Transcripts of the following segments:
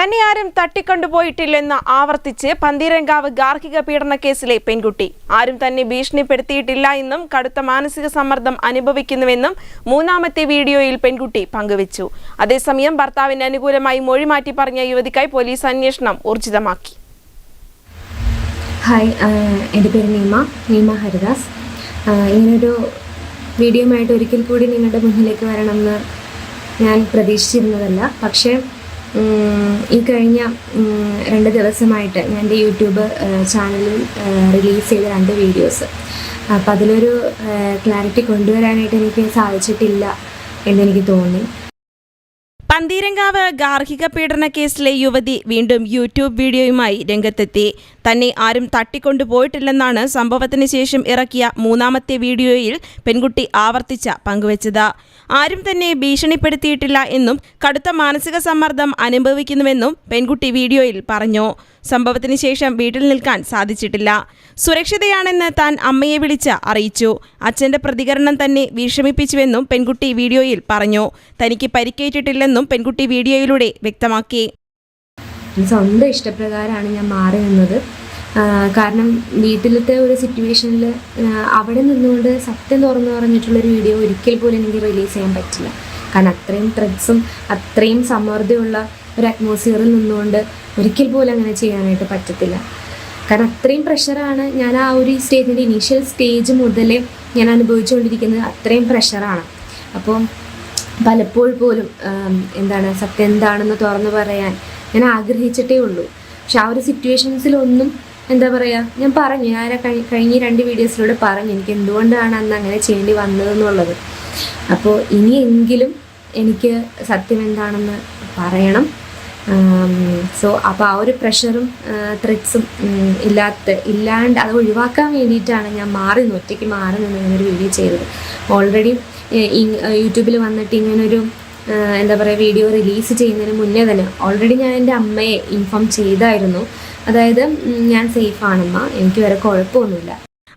തന്നെ ആരും തട്ടിക്കൊണ്ടുപോയിട്ടില്ലെന്ന് ആവർത്തിച്ച് പന്തീരങ്കാവ് ഗാർഹിക പീഡന കേസിലെ പെൺകുട്ടി. ആരും തന്നെ ഭീഷണിപ്പെടുത്തിയിട്ടില്ല എന്നും കടുത്ത മാനസിക സമ്മർദ്ദം അനുഭവിക്കുന്നുവെന്നും മൂന്നാമത്തെ വീഡിയോയിൽ പെൺകുട്ടി പങ്കുവച്ചു. അതേസമയം ഭർത്താവിന് അനുകൂലമായി മൊഴി മാറ്റി പറഞ്ഞ യുവതിക്കായി പോലീസ് അന്വേഷണം ഊർജിതമാക്കി. ഹായ് എന്റെ പേര് നീമ നീമ ഹരിദാസ്. ഇങ്ങനൊരു വീഡിയോയുമായിട്ട് ഒരിക്കൽ കൂടി നിങ്ങളുടെ മുന്നിലേക്ക് വരണമെന്ന് ഞാൻ പ്രതീക്ഷിച്ചിരുന്നതല്ല. പക്ഷേ ഈ കഴിഞ്ഞ രണ്ട് ദിവസമായിട്ട് ഞാൻ എന്റെ യൂട്യൂബ് ചാനലിൽ റിലീസ് ചെയ്ത രണ്ട് വീഡിയോസ്. അപ്പോൾ അതിലൊരു ക്ലാരിറ്റി കൊണ്ടുവരാനായിട്ട് എനിക്ക് സാധിച്ചിട്ടില്ല എന്നെനിക്ക് തോന്നി. പന്തീരങ്കാവ് ഗാർഹിക പീഡന കേസിലെ യുവതി വീണ്ടും യൂട്യൂബ് വീഡിയോയുമായി രംഗത്തെത്തി. തന്നെ ആരും തട്ടിക്കൊണ്ടുപോയിട്ടില്ലെന്നാണ് സംഭവത്തിന് ശേഷം ഇറക്കിയ മൂന്നാമത്തെ വീഡിയോയിൽ പെൺകുട്ടി ആവർത്തിച്ച പങ്കുവച്ചത്. ആരും തന്നെ ഭീഷണിപ്പെടുത്തിയിട്ടില്ല എന്നും കടുത്ത മാനസിക സമ്മർദ്ദം അനുഭവിക്കുന്നുവെന്നും പെൺകുട്ടി വീഡിയോയിൽ പറഞ്ഞു. സംഭവത്തിന് ശേഷം വീട്ടിൽ നിൽക്കാൻ സാധിച്ചിട്ടില്ല. സുരക്ഷിതയാണെന്ന് താൻ അമ്മയെ വിളിച്ച് അറിയിച്ചു. അച്ഛന്റെ പ്രതികരണം തന്നെ വിഷമിപ്പിച്ചുവെന്നും പെൺകുട്ടി വീഡിയോയിൽ പറഞ്ഞു. തനിക്ക് പരിക്കേറ്റിട്ടില്ലെന്നും പെൺകുട്ടി വീഡിയോയിലൂടെ വ്യക്തമാക്കി. സ്വന്തം ഇഷ്ടപ്രകാരമാണ് ഞാൻ മാറി നിന്നത് കാരണം വീട്ടിലത്തെ ഒരു സിറ്റുവേഷനിൽ അവിടെ നിന്നുകൊണ്ട് സത്യം തുറന്നു പറഞ്ഞിട്ടുള്ളൊരു വീഡിയോ ഒരിക്കൽ പോലും എനിക്ക് റിലീസ് ചെയ്യാൻ പറ്റില്ല. കാരണം അത്രയും ത്രെഡ്സും അത്രയും സമ്മർദ്ദമുള്ള ഒരു അറ്റ്മോസ്ഫിയറിൽ നിന്നുകൊണ്ട് ഒരിക്കൽ പോലും അങ്ങനെ ചെയ്യാനായിട്ട് പറ്റത്തില്ല. കാരണം അത്രയും പ്രഷറാണ് ഞാൻ ആ ഒരു സ്റ്റേജിന്റെ ഇനീഷ്യൽ സ്റ്റേജ് മുതലേ ഞാൻ അനുഭവിച്ചുകൊണ്ടിരിക്കുന്നത്. അത്രയും പ്രഷറാണ് അപ്പോൾ പലപ്പോൾ പോലും എന്താണ് സത്യം എന്താണെന്ന് തുറന്നു പറയാൻ ഞാൻ ആഗ്രഹിച്ചിട്ടേ ഉള്ളൂ. പക്ഷെ ആ ഒരു സിറ്റുവേഷൻസിലൊന്നും എന്താ പറയുക ഞാൻ പറഞ്ഞു ഞാൻ കഴിഞ്ഞ രണ്ട് വീഡിയോസിലൂടെ പറഞ്ഞു എനിക്ക് എന്തുകൊണ്ടാണ് അന്ന് അങ്ങനെ ചെയ്യേണ്ടി വന്നതെന്നുള്ളത്. അപ്പോൾ ഇനിയെങ്കിലും എനിക്ക് സത്യം എന്താണെന്ന് പറയണം. സോ അപ്പോൾ ആ ഒരു പ്രഷറും ത്രെഡ്സും ഇല്ലാത്ത ഇല്ലാണ്ട് അത് ഒഴിവാക്കാൻ വേണ്ടിയിട്ടാണ് ഞാൻ മാറി നിന്ന് ഒറ്റയ്ക്ക് മാറി നിന്ന് ഇങ്ങനൊരു വീഡിയോ ചെയ്തത്. ഓൾറെഡി യൂട്യൂബിൽ വന്നിട്ട് ഇങ്ങനൊരു എന്താ പറയുക വീഡിയോ റിലീസ് ചെയ്യുന്നതിന് മുന്നേ തന്നെ ഓൾറെഡി ഞാൻ എന്റെ അമ്മയെ ഇൻഫോം ചെയ്തായിരുന്നു. അതായത് ഞാൻ സേഫ് ആണമ്മ എനിക്ക് വരെ കുഴപ്പമൊന്നുമില്ല.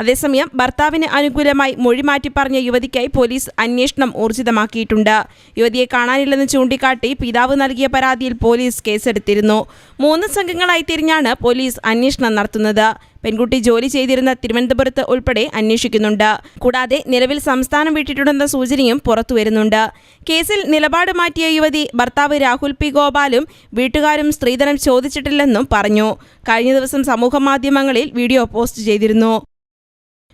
അതേസമയം ഭർത്താവിന് അനുകൂലമായി മൊഴി മാറ്റി പറഞ്ഞ യുവതിക്കായി പോലീസ് അന്വേഷണം ഊർജിതമാക്കിയിട്ടുണ്ട്. യുവതിയെ കാണാനില്ലെന്ന് ചൂണ്ടിക്കാട്ടി പിതാവ് നൽകിയ പരാതിയിൽ പോലീസ് കേസെടുത്തിരുന്നു. മൂന്ന് സംഘങ്ങളായി തിരിഞ്ഞാണ് പോലീസ് അന്വേഷണം നടത്തുന്നത്. പെൺകുട്ടി ജോലി ചെയ്തിരുന്ന തിരുവനന്തപുരത്ത് ഉൾപ്പെടെ അന്വേഷിക്കുന്നുണ്ട്. കൂടാതെ നിലവിൽ സംസ്ഥാനം വിട്ടിട്ടുണ്ടെന്ന സൂചനയും പുറത്തുവരുന്നുണ്ട് കേസിൽ നിലപാട് മാറ്റിയ യുവതി ഭർത്താവ് രാഹുൽ പി ഗോപാലും വീട്ടുകാരും സ്ത്രീധനം ചോദിച്ചിട്ടില്ലെന്നും പറഞ്ഞു. കഴിഞ്ഞ ദിവസം സമൂഹമാധ്യമങ്ങളിൽ വീഡിയോ പോസ്റ്റ് ചെയ്തിരുന്നു.